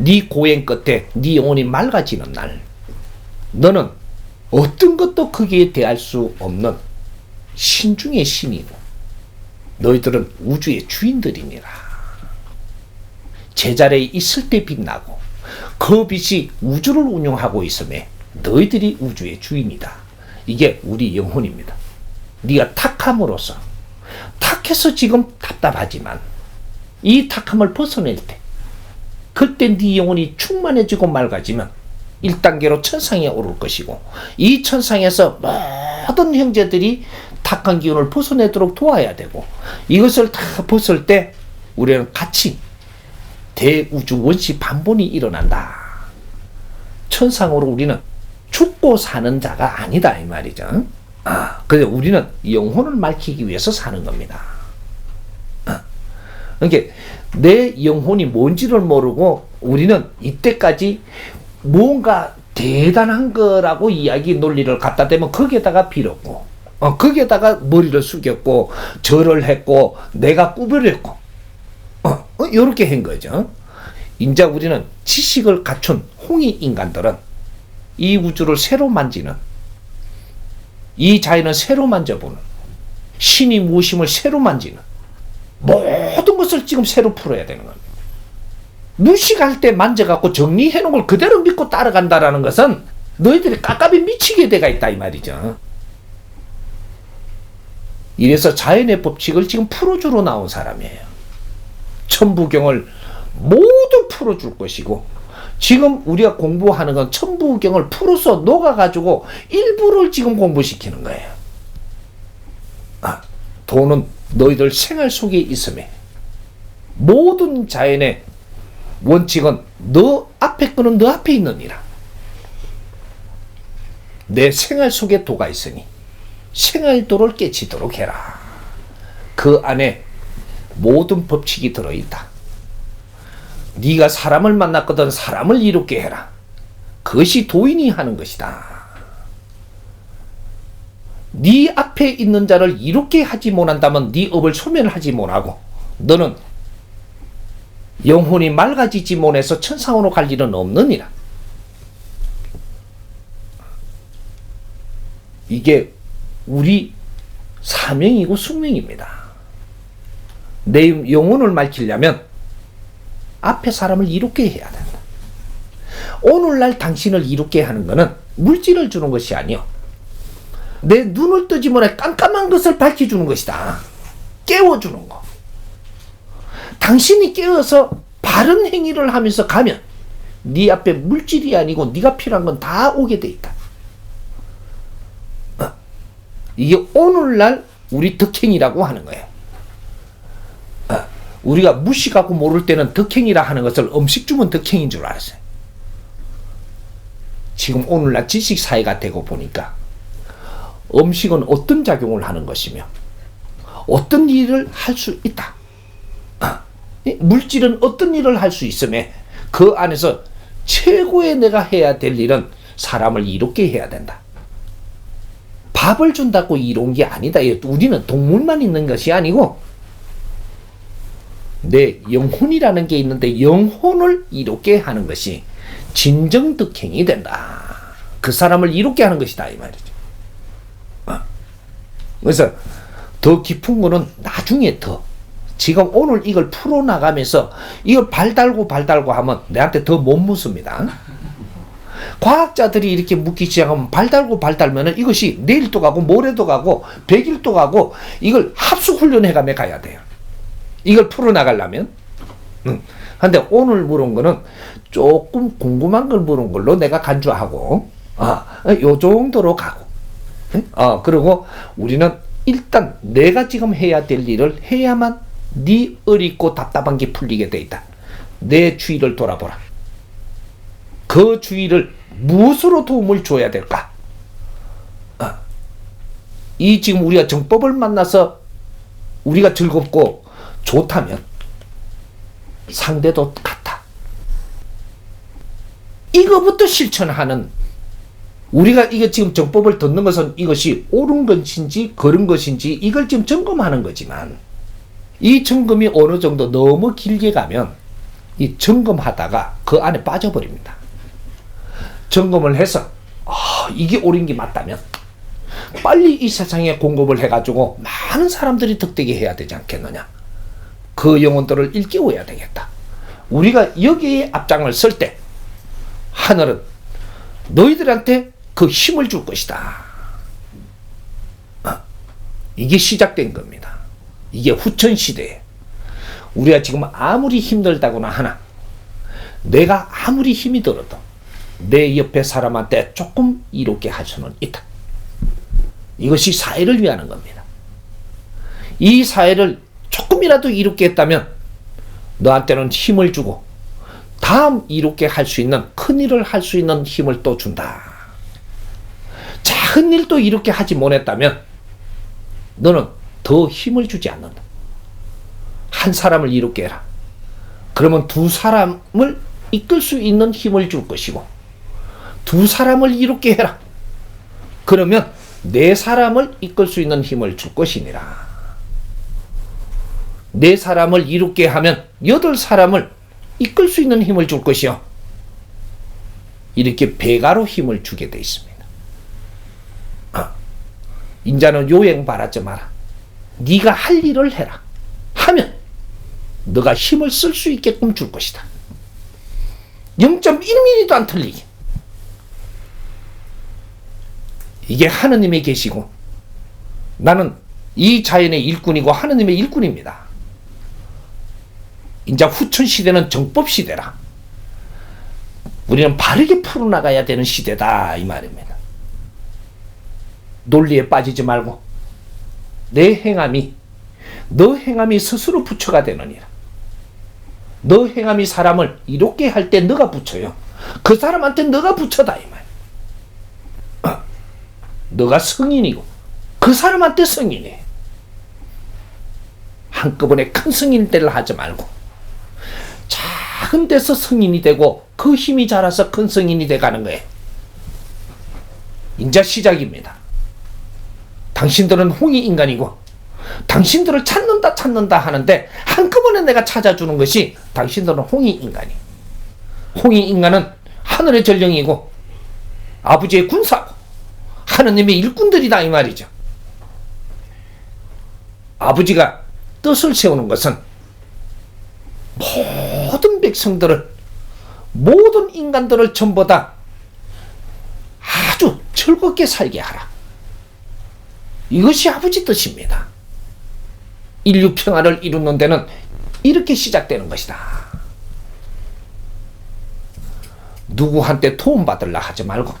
네 고행 끝에 네 영혼이 맑아지는 날 너는 어떤 것도 크게 대할 수 없는 신 중의 신이고 너희들은 우주의 주인들이니라. 제자리에 있을 때 빛나고 그 빛이 우주를 운영하고 있음에 너희들이 우주의 주인이다. 이게 우리 영혼입니다. 네가 탁함으로써 탁해서 지금 답답하지만 이 탁함을 벗어낼 때 그때 네 영혼이 충만해지고 맑아지면 1단계로 천상에 오를 것이고 이 천상에서 모든 형제들이 탁한 기운을 벗어내도록 도와야 되고 이것을 다 벗을 때 우리는 같이 대우주 원시 반본이 일어난다. 천상으로 우리는 죽고 사는 자가 아니다 이 말이죠. 아, 그래 우리는 영혼을 밝히기 위해서 사는 겁니다. 아, 그러니까 내 영혼이 뭔지를 모르고 우리는 이때까지 뭔가 대단한 거라고 이야기 논리를 갖다 대면 거기에다가 빌었고 어, 거기에다가 머리를 숙였고 절을 했고 내가 꾸짖었고 어, 어, 요렇게 한 거죠. 인자 우리는 지식을 갖춘 홍이 인간들은 이 우주를 새로 만지는 이 자연을 새로 만져보는 신이 무엇임을 새로 만지는 모 든 것을 지금 새로 풀어야 되는 겁니다. 무식할 때 만져갖고 정리해 놓은 걸 그대로 믿고 따라간다라는 것은 너희들이 깝깝이 미치게 돼가 있다 이 말이죠. 이래서 자연의 법칙을 지금 풀어주러 나온 사람이에요. 천부경을 모두 풀어줄 것이고 지금 우리가 공부하는 건 천부경을 풀어서 녹아가지고 일부를 지금 공부시키는 거예요. 아, 돈은 너희들 생활 속에 있음에 모든 자연의 원칙은 너 앞에 거는 너 앞에 있느니라. 내 생활 속에 도가 있으니 생활도를 깨치도록 해라. 그 안에 모든 법칙이 들어있다. 네가 사람을 만났거든 사람을 이롭게 해라. 그것이 도인이 하는 것이다. 네 앞에 있는 자를 이롭게 하지 못한다면 네 업을 소멸하지 못하고 너는 영혼이 맑아지지 못해서 천상으로 갈 일은 없느니라. 이게 우리 사명이고 숙명입니다. 내 영혼을 밝히려면 앞에 사람을 이롭게 해야 된다. 오늘날 당신을 이롭게 하는 것은 물질을 주는 것이 아니요. 내 눈을 뜨지 못해 깜깜한 것을 밝혀주는 것이다. 깨워주는 거. 당신이 깨어서 바른 행위를 하면서 가면 네 앞에 물질이 아니고 네가 필요한 건 다 오게 돼 있다. 어. 이게 오늘날 우리 덕행이라고 하는 거예요. 어. 우리가 무식하고 모를 때는 덕행이라 하는 것을 음식 주면 덕행인 줄 알았어요. 지금 오늘날 지식 사회가 되고 보니까 음식은 어떤 작용을 하는 것이며 어떤 일을 할 수 있다. 이 물질은 어떤 일을 할 수 있음에 그 안에서 최고의 내가 해야 될 일은 사람을 이롭게 해야 된다. 밥을 준다고 이로운 게 아니다. 우리는 동물만 있는 것이 아니고 내 영혼이라는 게 있는데 영혼을 이롭게 하는 것이 진정 득행이 된다. 그 사람을 이롭게 하는 것이다 이 말이죠. 어. 그래서 더 깊은 거는 나중에 더 지금 오늘 이걸 풀어나가면서 이걸 발 달고 발 달고 하면 내한테 더 못 묻습니다. 과학자들이 이렇게 묻기 시작하면 발 달고 발 달면은 이것이 내일도 가고 모레도 가고 백일도 가고 이걸 합숙 훈련해 가며 가야 돼요. 이걸 풀어나가려면. 음. 근데 오늘 물은 거는 조금 궁금한 걸 물은 걸로 내가 간주하고, 아, 요 정도로 가고. 어, 그리고 우리는 일단 내가 지금 해야 될 일을 해야만 네 어리고 답답한 게 풀리게 돼 있다. 내 주위를 돌아보라. 그 주위를 무엇으로 도움을 줘야 될까? 어. 이 지금 우리가 정법을 만나서 우리가 즐겁고 좋다면 상대도 같아. 이거부터 실천하는 우리가 이게 지금 정법을 듣는 것은 이것이 옳은 것인지 그른 것인지 이걸 지금 점검하는 거지만 이 점검이 어느 정도 너무 길게 가면 이 점검하다가 그 안에 빠져버립니다. 점검을 해서 아, 이게 옳은 게 맞다면 빨리 이 세상에 공급을 해가지고 많은 사람들이 득되게 해야 되지 않겠느냐. 그 영혼들을 일깨워야 되겠다. 우리가 여기에 앞장을 쓸때 하늘은 너희들한테 그 힘을 줄 것이다. 어, 이게 시작된 겁니다. 이게 후천 시대에 우리가 지금 아무리 힘들다거나 하나 내가 아무리 힘이 들어도 내 옆에 사람한테 조금 이롭게 할 수는 있다. 이것이 사회를 위하는 겁니다. 이 사회를 조금이라도 이롭게 했다면 너한테는 힘을 주고 다음 이롭게 할 수 있는 큰 일을 할 수 있는 힘을 또 준다. 작은 일도 이렇게 하지 못했다면 너는 더 힘을 주지 않는다. 한 사람을 이롭게 해라. 그러면 두 사람을 이끌 수 있는 힘을 줄 것이고 두 사람을 이롭게 해라. 그러면 네 사람을 이끌 수 있는 힘을 줄 것이니라. 네 사람을 이롭게 하면 여덟 사람을 이끌 수 있는 힘을 줄 것이요. 이렇게 배가로 힘을 주게 돼 있습니다. 아, 인자는 요행 바라지 마라. 네가 할 일을 해라. 하면 너가 힘을 쓸 수 있게끔 줄 것이다. 0.1mm도 안 틀리게. 이게 하느님이 계시고 나는 이 자연의 일꾼이고 하느님의 일꾼입니다. 이제 후천 시대는 정법 시대라. 우리는 바르게 풀어나가야 되는 시대다 이 말입니다. 논리에 빠지지 말고 내 행함이 너 행함이 스스로 부처가 되느니라. 너 행함이 사람을 이롭게 할 때 너가 부처요. 그 사람한테 너가 부처다 이 말. 어, 너가 성인이고 그 사람한테 성인이. 한꺼번에 큰 성인 때를 하지 말고 작은 데서 성인이 되고 그 힘이 자라서 큰 성인이 돼 가는 거예요. 인자 시작입니다. 당신들은 홍이 인간이고 당신들을 찾는다 찾는다 하는데 한꺼번에 내가 찾아주는 것이 당신들은 홍이 인간이. 홍이 인간은 하늘의 전령이고 아버지의 군사고 하느님의 일꾼들이다 이 말이죠. 아버지가 뜻을 세우는 것은 모든 백성들을 모든 인간들을 전부 다 아주 즐겁게 살게 하라. 이것이 아버지 뜻입니다. 인류 평화를 이루는 데는 이렇게 시작되는 것이다. 누구한테 도움받으려 하지 말고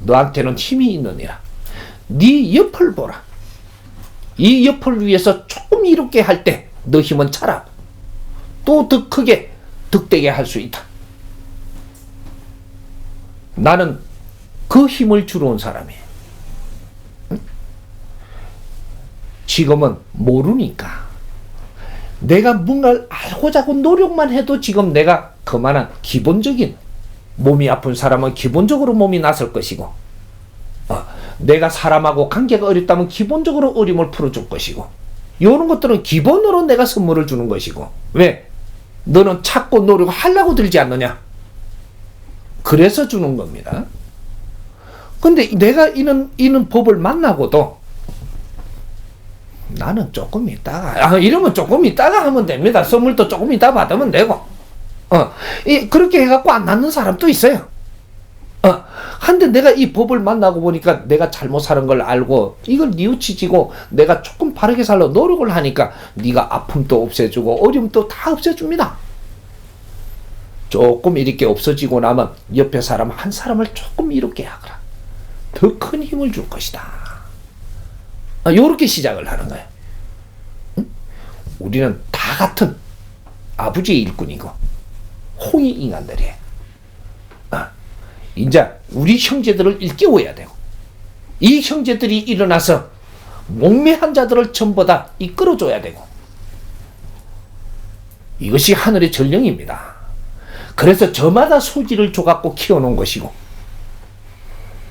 너한테는 힘이 있느니라. 네 옆을 보라. 이 옆을 위해서 조금 이롭게 할 때 너 힘은 차라. 또 더 크게 득되게 할 수 있다. 나는 그 힘을 주러 온 사람이에요. 지금은 모르니까 내가 뭔가를 알고자 하고 노력만 해도 지금 내가 그만한 기본적인 몸이 아픈 사람은 기본적으로 몸이 나설 것이고 어, 내가 사람하고 관계가 어렵다면 기본적으로 어림을 풀어줄 것이고 이런 것들은 기본으로 내가 선물을 주는 것이고 왜? 너는 찾고 노력하려고 들지 않느냐? 그래서 주는 겁니다. 근데 내가 이런, 이런 법을 만나고도 나는 조금 있다가, 아, 이러면 조금 있다가 하면 됩니다. 선물도 조금 있다 받으면 되고. 어, 이, 그렇게 해갖고 안 낫는 사람도 있어요. 어, 한데 내가 이 법을 만나고 보니까 내가 잘못 사는 걸 알고 이걸 뉘우치지고 내가 조금 바르게 살려 노력을 하니까 네가 아픔도 없애주고 어려움도 다 없애줍니다. 조금 이렇게 없어지고 나면 옆에 사람 한 사람을 조금 이롭게 하거라. 더 큰 힘을 줄 것이다. 아, 요렇게 시작을 하는 거예요. 응? 우리는 다 같은 아버지의 일꾼이고 홍이 인간들이에요. 아, 이제 우리 형제들을 일깨워야 되고 이 형제들이 일어나서 목매한 자들을 전부 다 이끌어줘야 되고 이것이 하늘의 전령입니다. 그래서 저마다 소질을 줘갖고 키워놓은 것이고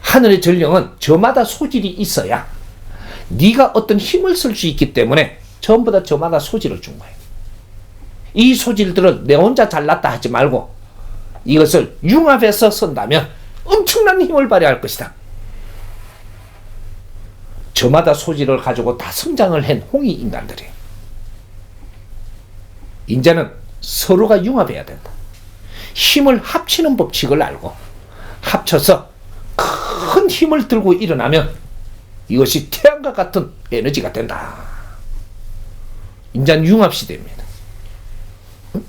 하늘의 전령은 저마다 소질이 있어야 네가 어떤 힘을 쓸 수 있기 때문에 전부 다 저마다 소질을 준 거예요. 이 소질들을 내 혼자 잘났다 하지 말고 이것을 융합해서 쓴다면 엄청난 힘을 발휘할 것이다. 저마다 소질을 가지고 다 성장을 한 홍이 인간들이 이제는 서로가 융합해야 된다. 힘을 합치는 법칙을 알고 합쳐서 큰 힘을 들고 일어나면 이것이 태양과 같은 에너지가 된다. 인자는 융합 시대입니다. 응?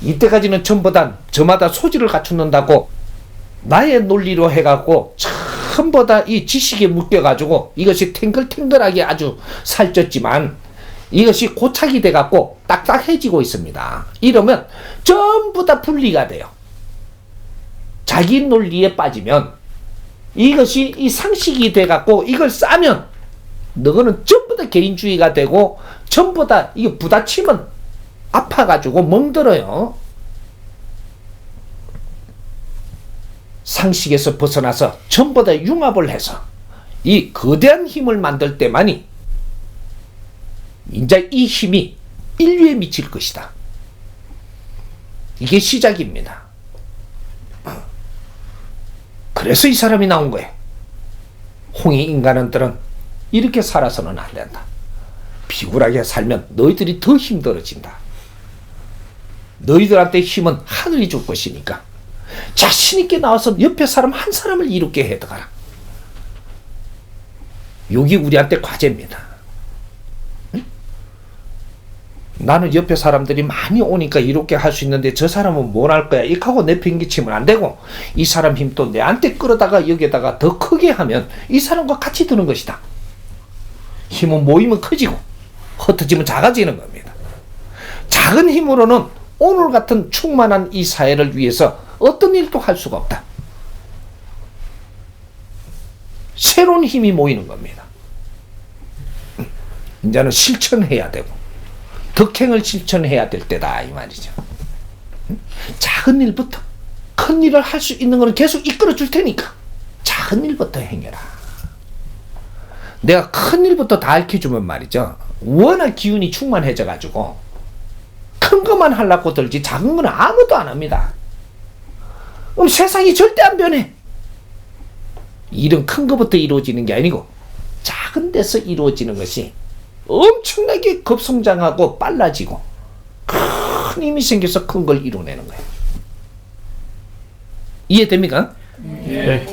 이때까지는 다 저마다 소질을 갖추는다고 나의 논리로 해갖고 전부 다이 지식에 묶여가지고 이것이 탱글탱글하게 아주 살쪘지만 이것이 고착이 돼갖고 딱딱해지고 있습니다. 이러면 전부 다 분리가 돼요. 자기 논리에 빠지면 이것이 이 상식이 돼갖고 이걸 싸면 너는 전부 다 개인주의가 되고 전부 다 이게 부딪히면 아파가지고 멍들어요. 상식에서 벗어나서 전부 다 융합을 해서 이 거대한 힘을 만들 때만이 이제 이 힘이 인류에 미칠 것이다. 이게 시작입니다. 그래서 이 사람이 나온 거예요. 홍이 인간들은 이렇게 살아서는 안 된다. 비굴하게 살면 너희들이 더 힘들어진다. 너희들한테 힘은 하늘이 줄 것이니까 자신있게 나와서 옆에 사람 한 사람을 이롭게 해더가라. 여기 우리한테 과제입니다. 응? 나는 옆에 사람들이 많이 오니까 이롭게 할 수 있는데 저 사람은 뭘 할 거야? 이하고 내팽개치면 안 되고 이 사람 힘도 내한테 끌어다가 여기다가 더 크게 하면 이 사람과 같이 드는 것이다. 힘은 모이면 커지고 흩어지면 작아지는 겁니다. 작은 힘으로는 오늘 같은 충만한 이 사회를 위해서 어떤 일도 할 수가 없다. 새로운 힘이 모이는 겁니다. 이제는 실천해야 되고 덕행을 실천해야 될 때다 이 말이죠. 작은 일부터 큰 일을 할 수 있는 것을 계속 이끌어 줄 테니까 작은 일부터 행해라. 내가 큰 일부터 다 알려주면 말이죠. 워낙 기운이 충만해져 가지고 큰 것만 하려고 들지 작은 건 아무도 안 합니다. 그럼 세상이 절대 안 변해. 일은 큰 것부터 이루어지는 게 아니고 작은 데서 이루어지는 것이 엄청나게 급성장하고 빨라지고 큰 힘이 생겨서 큰 걸 이루어내는 거예요. 이해됩니까? 예.